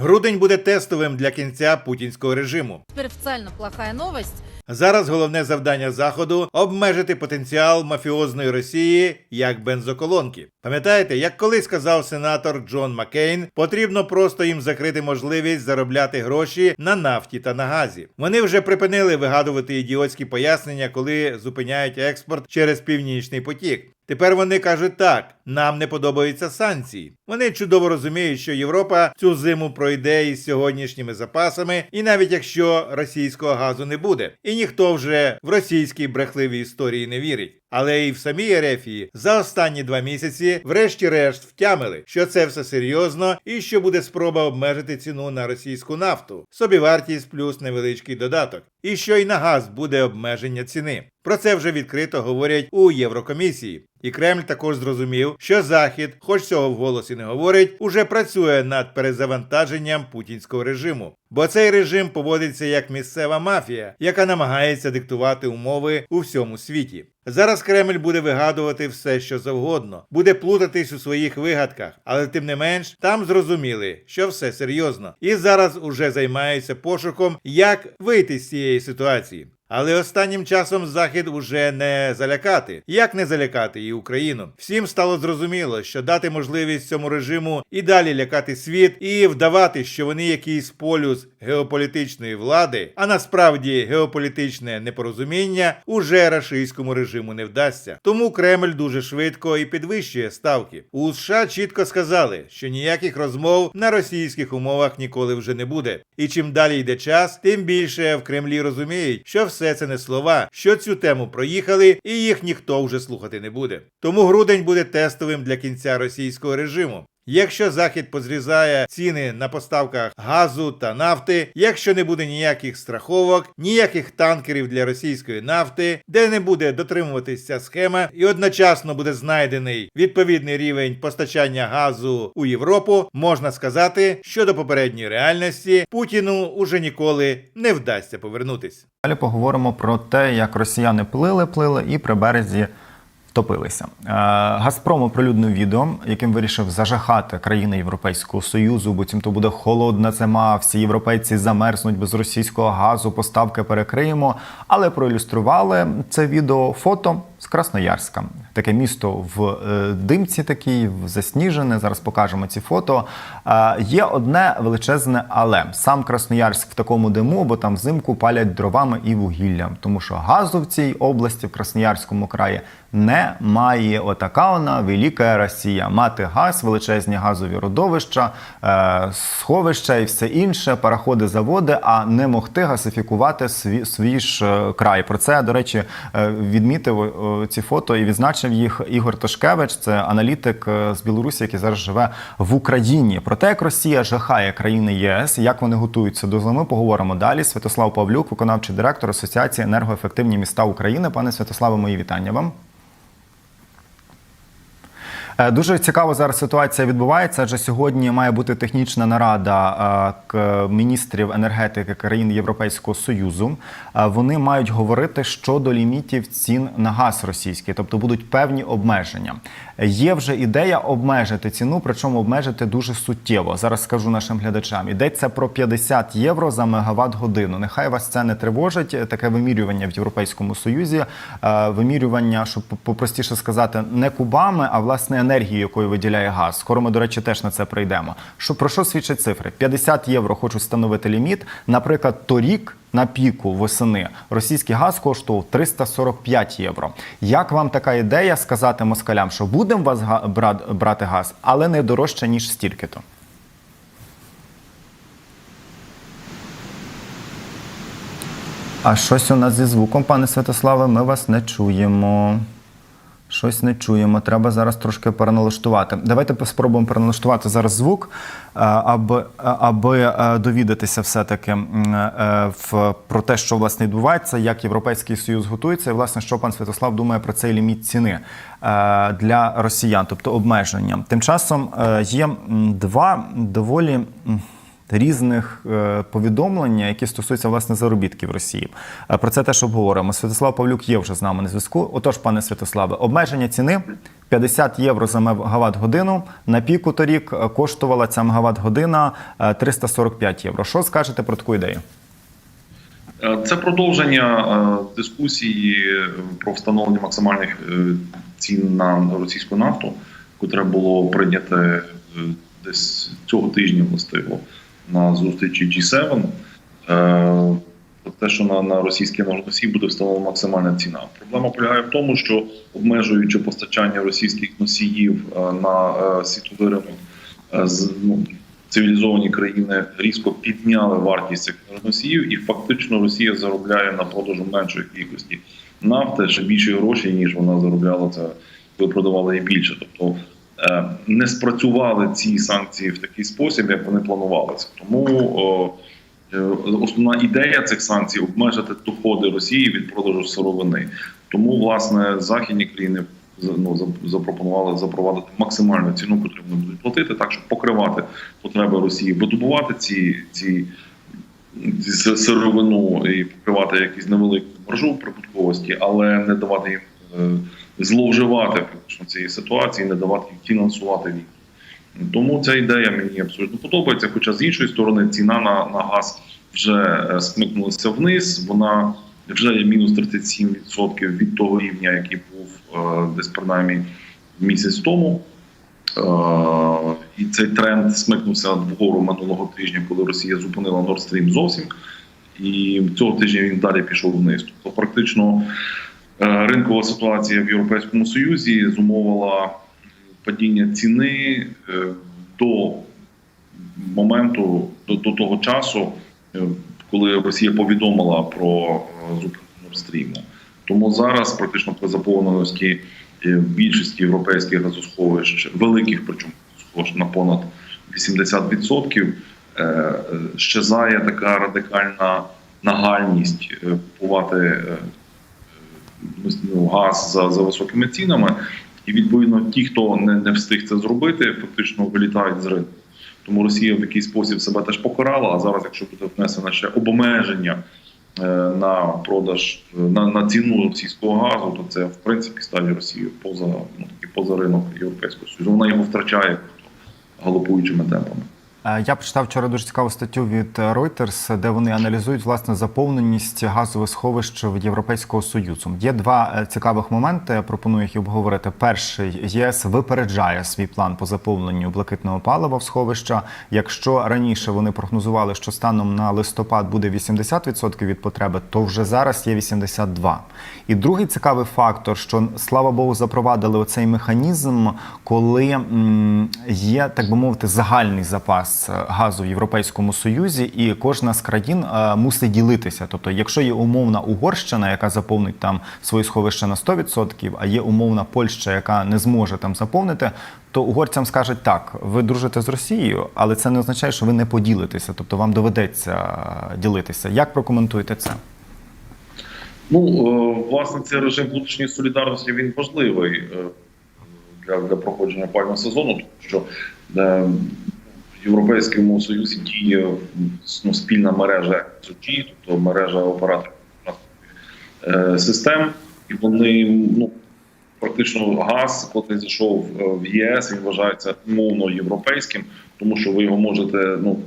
Грудень буде тестовим для кінця путінського режиму. Теперь официально плохая новость. Зараз головне завдання заходу обмежити потенціал мафіозної Росії як бензоколонки. Пам'ятаєте, як колись сказав сенатор Джон Маккейн, потрібно просто їм закрити можливість заробляти гроші на нафті та на газі. Вони вже припинили вигадувати ідіотські пояснення, коли зупиняють експорт через північний потік. Тепер вони кажуть так: нам не подобаються санкції. Вони чудово розуміють, що Європа цю зиму пройде із сьогоднішніми запасами, і навіть якщо російського газу не буде, і ніхто вже в російській брехливій історії не вірить. Але і в самій Ерефії за останні два місяці, врешті-решт, втямили, що це все серйозно і що буде спроба обмежити ціну на російську нафту, собівартість плюс невеличкий додаток, і що й на газ буде обмеження ціни. Про це вже відкрито говорять у Єврокомісії. І Кремль також зрозумів, що Захід, хоч цього вголос і не говорить, уже працює над перезавантаженням путінського режиму. Бо цей режим поводиться як місцева мафія, яка намагається диктувати умови у всьому світі. Зараз Кремль буде вигадувати все, що завгодно, буде плутатись у своїх вигадках, але тим не менш там зрозуміли, що все серйозно, і зараз уже займаються пошуком, як вийти з цієї ситуації. Але останнім часом Захід уже не залякати. Як не залякати і Україну? Всім стало зрозуміло, що дати можливість цьому режиму і далі лякати світ і вдавати, що вони якийсь полюс геополітичної влади, а насправді геополітичне непорозуміння уже рашистському режиму не вдасться. Тому Кремль дуже швидко і підвищує ставки. У США чітко сказали, що ніяких розмов на російських умовах ніколи вже не буде. І чим далі йде час, тим більше в Кремлі розуміють, що все це не слова, що цю тему проїхали, і їх ніхто вже слухати не буде. Тому грудень буде тестовим для кінця російського режиму. Якщо Захід позрізає ціни на поставках газу та нафти, якщо не буде ніяких страховок, ніяких танкерів для російської нафти, де не буде дотримуватись ця схема, і одночасно буде знайдений відповідний рівень постачання газу у Європу, можна сказати, що до попередньої реальності Путіну уже ніколи не вдасться повернутись. Далі поговоримо про те, як росіяни плили, плили і при березі втопилися. Е, Газпром оприлюднив відео, яким вирішив зажахати країни Європейського союзу, Бо цим то буде холодна зима, всі європейці замерзнуть без російського газу, поставки перекриємо. Але проілюстрували це відео фото з Красноярська. Таке місто в е, димці, такій засніжене. Зараз покажемо ці фото. Е, є одне величезне але сам Красноярськ в такому диму, бо там взимку палять дровами і вугіллям, тому що газу в цій області, в Красноярському краї, немає. Отака вона велика Росія. Мати газ, величезні газові родовища, е, сховища і все інше, пароходи, заводи, а не могти газифікувати свій, свій ж край. Про це, до речі, відмітив ці фото і відзначив їх Ігор Тошкевич, це аналітик е, з Білорусі, який зараз живе в Україні. Про те, як Росія жахає країни ЄС, як вони готуються до зими, поговоримо далі. Святослав Павлюк, виконавчий директор Асоціації енергоефективні міста України. Пане Святославе, мої вітання вам. Е, Дуже цікава зараз ситуація відбувається, адже сьогодні має бути технічна нарада е, к- міністрів енергетики країн Європейського Союзу. Е, Вони мають говорити щодо лімітів цін на газ російський, тобто будуть певні обмеження. Є вже ідея обмежити ціну, причому обмежити дуже суттєво. Зараз скажу нашим глядачам. Йдеться про 50 євро за мегаватт годину. Нехай вас це не тривожить. Таке вимірювання в Європейському Союзі. Вимірювання, щоб попростіше сказати, не кубами, а власне енергією, якою виділяє газ. Скоро ми, до речі, теж на це прийдемо. Що про що свідчать цифри? 50 євро хочуть встановити ліміт. Наприклад, торік. На піку восени російський газ коштував 345 євро. Як вам така ідея сказати москалям, що будемо вас брати газ, але не дорожче ніж стільки-то? А щось у нас зі звуком, пане Святославе, ми вас не чуємо. Щось не чуємо. Треба зараз трошки переналаштувати. Давайте спробуємо переналаштувати зараз звук, е, аби, аби е, довідатися все-таки е, про те, що власне відбувається, як Європейський Союз готується, і власне, що пан Святослав думає про цей ліміт ціни е, для росіян, тобто обмеження. Тим часом е, є два доволі. Різних е, повідомлення, які стосуються власне заробітків Росії. Е, Про це теж обговоримо. Святослав Павлюк є вже з нами на зв'язку. Отож, пане Святославе, обмеження ціни 50 євро за мегаватт годину. На піку торік е, коштувала ця мегаватт година 345 євро. Що скажете про таку ідею? Це продовження дискусії про встановлення максимальних цін на російську нафту, котре було прийняте десь цього тижня властиво на зустрічі G7. Е, Про те, що на, на російські носії буде встановлена максимальна ціна. Проблема полягає в тому, що обмежуючи постачання російських носіїв е, на е, світовий ринок, е, з- ну, цивілізовані країни різко підняли вартість цих носіїв, і фактично Росія заробляє на продажу меншої кількості нафти ще більше грошей, ніж вона заробляла це, коли продавала її більше. Тобто е, не спрацювали ці санкції в такий спосіб, як вони планувалися. Тому е, основна ідея цих санкцій обмежити доходи Росії від продажу сировини. Тому власне західні країни ну, запропонували запровадити максимальну ціну, яку вони будуть платити, так щоб покривати потреби Росії, видобувати ці, ці, сировину і покривати якісь невелику маржу прибутковості, але не давати їм е, зловживати фактично цієї ситуації, не давати фінансувати війну. Тому ця ідея мені абсолютно подобається. Хоча з іншої сторони ціна на, на газ вже е, смикнулася вниз. Вона вже є мінус 37% від того рівня, який був е, десь принаймні місяць тому. Е, І цей тренд смикнувся вгору минулого тижня, коли Росія зупинила Nord Stream зовсім. І цього тижня він далі пішов вниз. Тобто, практично е, ринкова ситуація в Європейському Союзі зумовила падіння ціни е, до моменту, до, до того часу, е, коли Росія повідомила про е, зупинку Nord Тому зараз практично при заповненості е, більшості європейських газосховищ, великих причому на понад 80%, е, е, щезає така радикальна нагальність е, купувати е, е, газ за, за високими цінами. І відповідно ті, хто не, не встиг це зробити, фактично вилітають з ринку. Тому Росія в якийсь спосіб себе теж покарала. А зараз, якщо буде внесено ще обмеження е, на продаж е, на, на ціну російського газу, то це в принципі ставить Росію поза ну таки поза ринок Європейського Союзу. Вона його втрачає галопуючими темпами. Е, Я прочитав вчора дуже цікаву статтю від е, Reuters, де вони аналізують власне заповненість газових сховищ в Європейського союзу. Є два е, цікавих моменти. Я пропоную їх обговорити. Перший ЄС випереджає свій план по заповненню блакитного палива в сховища. Якщо раніше вони прогнозували, що станом на листопад буде 80% від потреби, то вже зараз є 82%. І другий цікавий фактор, що слава Богу, запровадили оцей механізм, коли є, так би мовити, загальний запас е, газу в Європейському Союзі, і кожна з країн е, мусить ділитися. Тобто, якщо є умовна Угорщина, яка заповнить там свої сховища на 100%, а є умовна Польща, яка не зможе там заповнити, то угорцям скажуть так: ви дружите з Росією, але це не означає, що ви не поділитеся, тобто вам доведеться ділитися. Як прокоментуєте це? Ну, е, власне, цей режим внутрішньої солідарності він важливий е, для, для проходження опалювального сезону, тому що Європейському Союзі діє ну, спільна мережа СОЧІ, тобто мережа операторів е, систем, і вони ну, практично газ, коли зайшов е, в ЄС, він вважається умовно європейським, тому що ви його можете ну,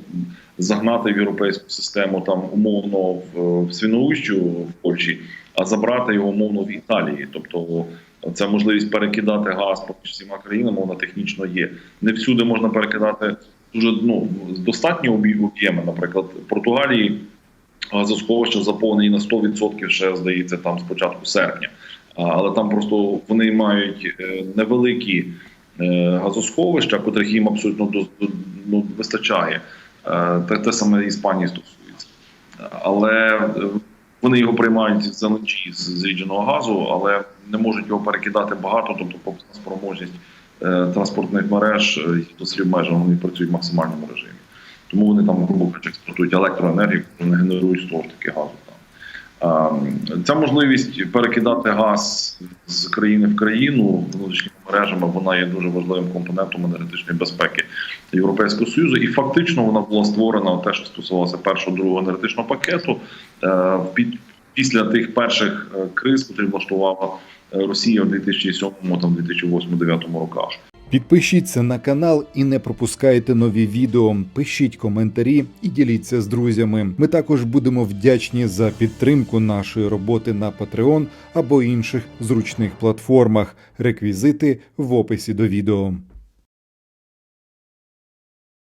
загнати в європейську систему там умовно в, в Свіноущу в Польщі, а забрати його умовно в Італії. Тобто ця можливість перекидати газ по всіма країнами, вона технічно є. Не всюди можна перекидати дуже ну достатні об'єми. Наприклад, в Португалії газосховища заповнені на 100% ще здається там з початку серпня. Але там просто вони мають е, невеликі е, газосховища, котрих їм абсолютно до, ну, вистачає. Е, Те, те саме Іспанії стосується. Але вони його приймають з LNG, з зрідженого газу, але не можуть його перекидати багато, тобто спроможність транспортних мереж е, їх досить обмежена, вони працюють в максимальному режимі. Тому вони там, грубо кажучи, експортують електроенергію, вони генерують того ж таки газу. Там. Ця можливість перекидати газ з країни в країну внутрішніми мережами вона є дуже важливим компонентом енергетичної безпеки Європейського союзу, і фактично вона була створена те, що стосувалося першого другого енергетичного пакету. Е, Після тих перших е, криз, які влаштувала е, Росія в 2007 там 2008-2009 роках. Підпишіться на канал і не пропускайте нові відео. Пишіть коментарі і діліться з друзями. Ми також будемо вдячні за підтримку нашої роботи на Patreon або інших зручних платформах. Реквізити в описі до відео.